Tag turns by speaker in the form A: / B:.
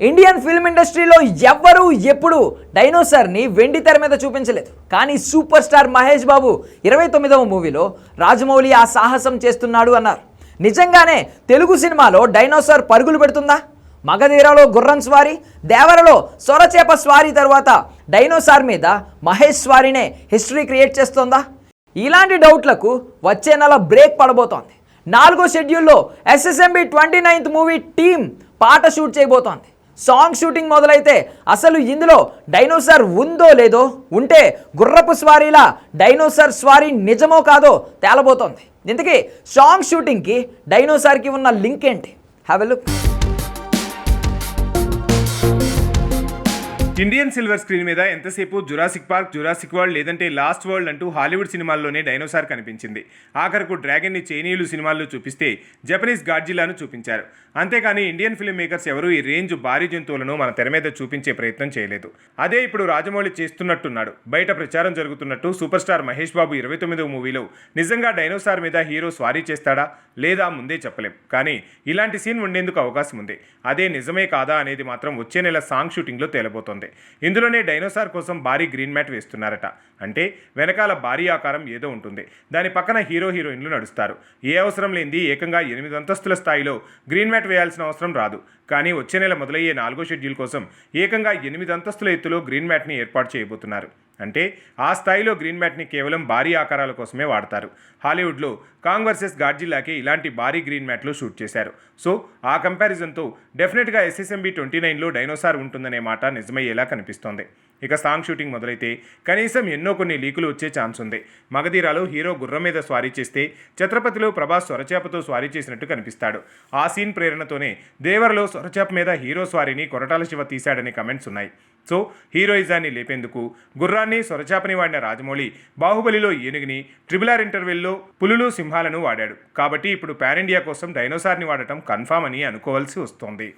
A: Indian film ఇండస్ట్రీలో ఎవ్వరూ ఎప్పుడు డైనోసార్ని వెండి తెర మీద చూపించలేదు. కానీ సూపర్ స్టార్ మహేష్ బాబు ఇరవై తొమ్మిదవ మూవీలో రాజమౌళి ఆ సాహసం చేస్తున్నాడు అన్నారు. నిజంగానే తెలుగు సినిమాలో డైనోసార్ పరుగులు పెడుతుందా? మగధీరలో గుర్రం స్వారీ దేవరలో సొరచేప స్వారీ తర్వాత డైనోసార్ మీద మహేష్ స్వారీనే హిస్టరీ క్రియేట్ చేస్తోందా? ఇలాంటి డౌట్లకు వచ్చే నెల బ్రేక్ పడబోతోంది. నాలుగో షెడ్యూల్లో SSMB twenty ninth movie team పాట షూట్ చేయబోతోంది. సాంగ్ షూటింగ్ మొదలైతే అసలు ఇందులో డైనోసార్ ఉందో లేదో ఉంటే గుర్రపు స్వారీలా డైనోసార్ స్వారీ నిజమో కాదో తేలబోతోంది. ఇంతకీ సాంగ్ షూటింగ్కి డైనోసార్కి ఉన్న లింక్ ఏంటి? Have a look
B: Indian silver screen మీద ఎంతసేపు జురాసిక్ పార్క్ జురాసిక్ వరల్డ్ లేదంటే లాస్ట్ వరల్డ్ అంటూ హాలీవుడ్ సినిమాల్లోనే డైనోసార్ కనిపించింది. ఆఖరకు డ్రాగన్ని చైనీయులు సినిమాల్లో చూపిస్తే జపనీస్ గాడ్జిలాను చూపించారు. అంతేకాని ఇండియన్ ఫిల్మ్ మేకర్స్ ఎవరూ ఈ రేంజ్ భారీ జంతువులను మన తెర మీద చూపించే ప్రయత్నం చేయలేదు. అదే ఇప్పుడు రాజమౌళి చేస్తున్నట్టున్నాడు. బయట ప్రచారం జరుగుతున్నట్టు సూపర్ స్టార్ మహేష్ బాబు ఇరవై తొమ్మిదవ మూవీలో నిజంగా డైనోసార్ మీద హీరో స్వారీ చేస్తాడా? లేదా ముందే చెప్పలేం. కానీ ఇలాంటి సీన్ ఉండేందుకు అవకాశం ఉంది. అదే నిజమే కాదా అనేది మాత్రం వచ్చే నెల సాంగ్ షూటింగ్లో తేలబోతోంది. ఇందులోనే డైనోసార్ కోసం భారీ గ్రీన్ మ్యాట్ వేస్తున్నారట. అంటే వెనకాల భారీ ఆకారం ఏదో ఉంటుంది. దాని పక్కన హీరో హీరోయిన్లు నడుస్తారు. ఏ అవసరం లేనిది ఏకంగా ఎనిమిది అంతస్తుల స్థాయిలో గ్రీన్ మ్యాట్ వేయాల్సిన అవసరం రాదు. కానీ వచ్చే నెల మొదలయ్యే నాలుగో షెడ్యూల్ కోసం ఏకంగా ఎనిమిది అంతస్తుల ఎత్తులో గ్రీన్ మ్యాట్ని ఏర్పాటు చేయబోతున్నారు. అంటే ఆ స్థాయిలో గ్రీన్ మ్యాట్ని కేవలం భారీ ఆకారాల కోసమే వాడతారు. హాలీవుడ్లో కాంగ్ వర్సెస్ గాడ్జిల్లాకి ఇలాంటి భారీ గ్రీన్ మ్యాట్లు షూట్ చేశారు. సో ఆ కంపారిజన్తో డెఫినెట్గా ఎస్ఎస్ఎంబి ట్వంటీ నైన్లో డైనోసార్ ఉంటుందనే మాట నిజమయ్యేలా కనిపిస్తోంది. ఇక సాంగ్ షూటింగ్ మొదలైతే కనీసం ఎన్నో కొన్ని లీకులు వచ్చే ఛాన్స్ ఉంది. మగధీరాలో హీరో గుర్రం మీద స్వారీ చేస్తే ఛత్రపతిలో ప్రభాస్ స్వరచేపతో స్వారీ చేసినట్టు కనిపిస్తాడు. ఆ సీన్ ప్రేరణతోనే దేవరలో స్వరచేప మీద హీరో స్వారీని కొరటాల శివ తీశాడనే కమెంట్స్ ఉన్నాయి. సో హీరోయిజాన్ని లేపేందుకు గుర్రాన్ని సొరచాపని వాడిన రాజమౌళి బాహుబలిలో ఏనుగుని ట్రిపుల్ ఆర్ ఇంటర్వెల్లో పులులు సింహాలను వాడాడు. కాబట్టి ఇప్పుడు పాన్ ఇండియా కోసం డైనోసార్ని వాడటం కన్ఫామ్ అని అనుకోవాల్సి వస్తోంది.